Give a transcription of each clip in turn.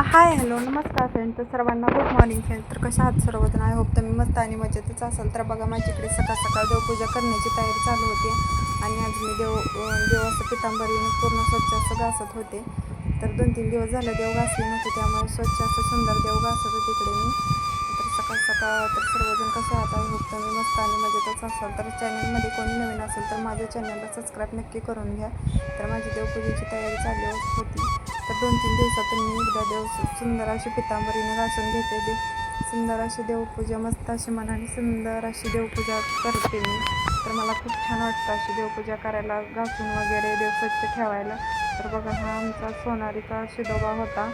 Hi hello नमस्कार friend तर सर्वांना गुड मॉर्निंग फ्रेंड तर कशा आहात सर्वजण? आहे होप तुम्ही मस्त आणि मजेतच असाल. तर बघा माझ्याकडे सकाळ सकाळ देवपूजा करण्याची तयारी चालू होती. आणि आज मी देव देवाचं पितांबर येऊन पूर्ण स्वच्छ असं घासत होते. तर दोन तीन दिवस झालं देव घासले नव्हते त्यामुळे स्वच्छ असं सुंदर देव घासत होते तिकडे मी. तर सकाळ सकाळ तर सर्वजण कसे आहात? आहे होप तुम्ही मस्त आणि मजेतच असाल. तर चॅनलमध्ये कोणी नवीन असेल तर माझ्या चॅनलला सबस्क्राईब नक्की करून घ्या. तर माझी देवपूजेची तयारी चालू होती. तर दोन तीन दिवसातून मी एकदा देव सुंदर अशी पितांबरीने घासून घेते. दे सुंदर अशी देवपूजा मस्त अशी मनाने सुंदर अशी देवपूजा करते मी. तर मला खूप छान वाटतं अशी देवपूजा करायला घासून वगैरे देव स्वच्छ ठेवायला. तर बघा हा आमचा सोनारीचा शिदोबा होता.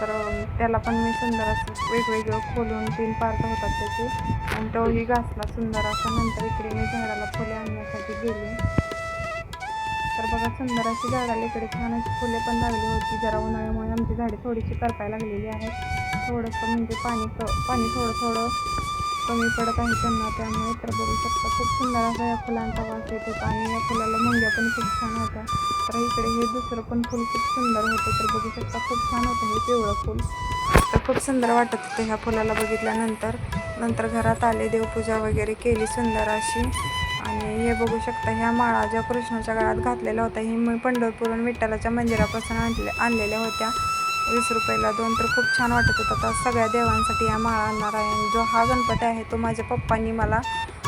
तर त्याला पण मी सुंदर असं वेगवेगळं खोलून तीन पार्ट होतात त्याचे. आणि तोही घासला सुंदर असा. नंतर इकडे मी झाडाला फुले आणण्यासाठी गेले. तर बघा सुंदर अशी झाडाला इकडे छान अशी फुले पण लागली होती. जरा उन्हाळ्यामुळे आमची झाडे थोडीशी करपाय लागलेली आहेत. थोडंसं म्हणजे पाणी क- पाणी थोडं थोडं कमी पडत आहे त्यांना. त्यामुळे तर बघू शकता खूप सुंदर असा या फुलांचा वास येत होता आणि या फुलाला मुंग्या पण खूप छान होत्या. तर इकडे हे दुसरं पण फुल खूप सुंदर होतं. तर बघू शकता खूप छान होतं हे पिवळं फुल. तर खूप सुंदर वाटत होतं ह्या फुलाला बघितल्यानंतर. नंतर घरात आले देवपूजा वगैरे केली सुंदर अशी. आणि हे बघू शकता ह्या माळा ज्या कृष्णाच्या गळ्यात घातलेल्या होत्या ही मी पंढरपूरून विठ्ठलाच्या मंदिरापासून आणले आणलेल्या होत्या. वीस रुपयाला दोन तर खूप छान वाटत होतं. आता सगळ्या देवांसाठी या माळा आणणार आहे आणि जो हा गणपती आहे तो माझ्या पप्पांनी मला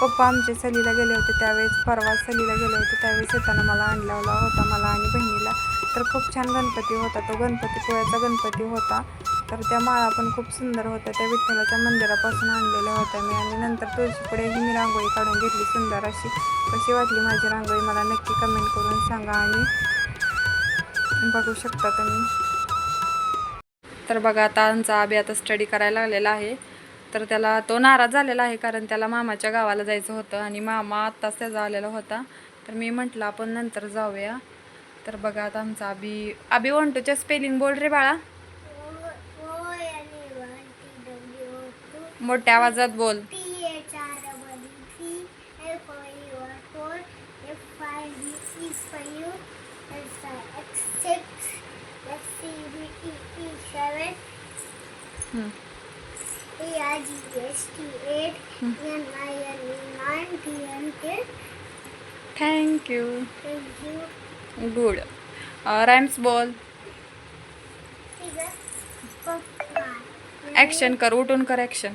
पप्पा आमचे सलीला गेले होते त्यावेळेस परवा सलीला गेले होते त्यावेळेस येताना मला आणलेला होता मला आणि बहिणीला. तर खूप छान गणपती होता. तो गणपती पोळ्याचा गणपती होता. तर त्या माळा पण खूप सुंदर होत्या. त्या विठ्ठलाच्या मंदिरापासून आणलेल्या होत्या. मी आणि नंतर तुळशीपुढेही मी रांगोळी काढून घेतली. सुंदर अशी कशी वाटली माझी रांगोळी? मला नक्की कमेंट करून सांगा आणि बघू शकता तुम्ही. तर बघा आता आमचा आबी आता स्टडी करायला लागलेला आहे. तर त्याला तो नाराज झालेला आहे कारण त्याला मामाच्या गावाला जायचं होतं आणि मामा आत्ताच त्याचा आलेला होता. तर मी म्हटलं आपण नंतर जाऊया. तर बघा आता आमचा आबी आबी वन टूच्या स्पेलिंग बोल रे बाळा. मोठ्या आवाजात बोल. थँक्यू गुड राईम्स बोल. ॲक्शन कर उठून कर action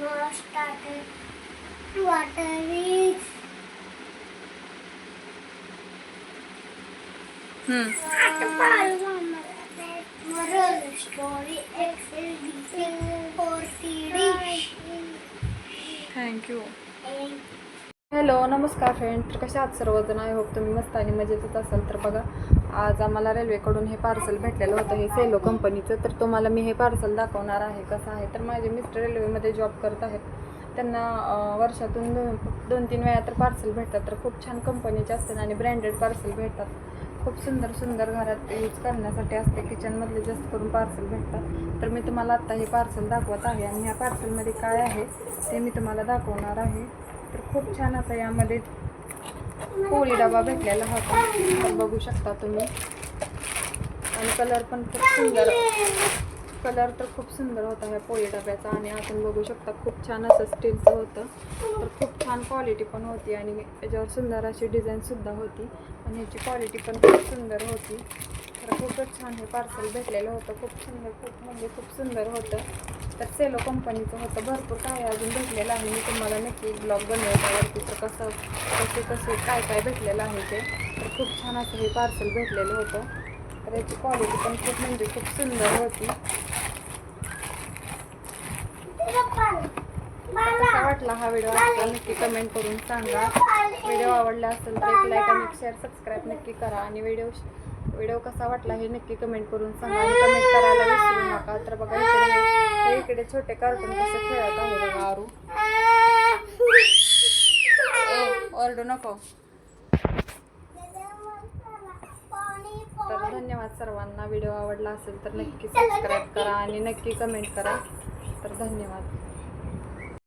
now started watering. Hmm. Moral story XLD 4CD. Thank you. Thank you. Hello नमस्कार फ्रेंड तर कशा आहात सर्वजण? आय होप तुम्ही मस्त आणि मजेतच असाल. तर बघा आज आम्हाला रेल्वेकडून हे पार्सल भेटलेलं होतं हे सेलो कंपनीचं तर तुम्हाला मी हे पार्सल दाखवणार आहे कसं आहे. तर माझे मिस्टर रेल्वेमध्ये जॉब करत आहेत. त्यांना वर्षातून दोन दोन तीन वेळा तर पार्सल भेटतात. तर खूप छान कंपनीचे असतात आणि ब्रँडेड पार्सल भेटतात. खूप सुंदर सुंदर घरात यूज करण्यासाठी असते. किचनमधले जास्त करून पार्सल भेटतात. तर मी तुम्हाला आत्ता हे पार्सल दाखवत आहे आणि ह्या पार्सलमध्ये काय आहे ते मी तुम्हाला दाखवणार आहे. खूप छान असं यामध्ये पोळी डबा भेटलेला होता. बघू शकता तुम्ही. आणि कलर पण खूप सुंदर. कलर तर खूप सुंदर होता ह्या पोळी डब्याचा आणि आपण बघू शकता खूप छान असं स्टीलचं होतं. तर खूप छान क्वालिटी पण होती आणि याच्यावर सुंदर अशी डिझाईनसुद्धा होती. आणि ह्याची क्वालिटी पण खूप सुंदर होती. तर खूपच छान हे पार्सल भेटलेलं होतं. खूप सुंदर खूप म्हणजे खूप सुंदर होतं. तर सेलो कंपनीचं होतं. भरपूर काय अजून भेटलेलं आहे. मी तुम्हाला नक्की ब्लॉग बनवण्यावरती तर कसं कसे कसे काय काय भेटलेलं आहे ते. तर खूप छान असं हे पार्सल भेटलेलं होतं. तर याची क्वालिटी पण खूप म्हणजे खूप सुंदर होती. कसा वाटला हा व्हिडिओ आपला नक्की कमेंट करून सांगा. व्हिडिओ आवडला असेल तर एक लाईक आणि शेअर सबस्क्राईब नक्की करा. आणि व्हिडिओ व्हिडिओ कसा वाटला हे नक्की कमेंट करून सांगा आणि कमेंट करायला विसरू नका. तर बघा इकडे इकडे छोटे कार्टून कसं खेळत आहे बघा आरू. ओरडू नको. तर धन्यवाद सर्वांना. व्हिडिओ आवडला असेल तर नक्की सबस्क्राईब करा आणि नक्की कमेंट करा. तर धन्यवाद.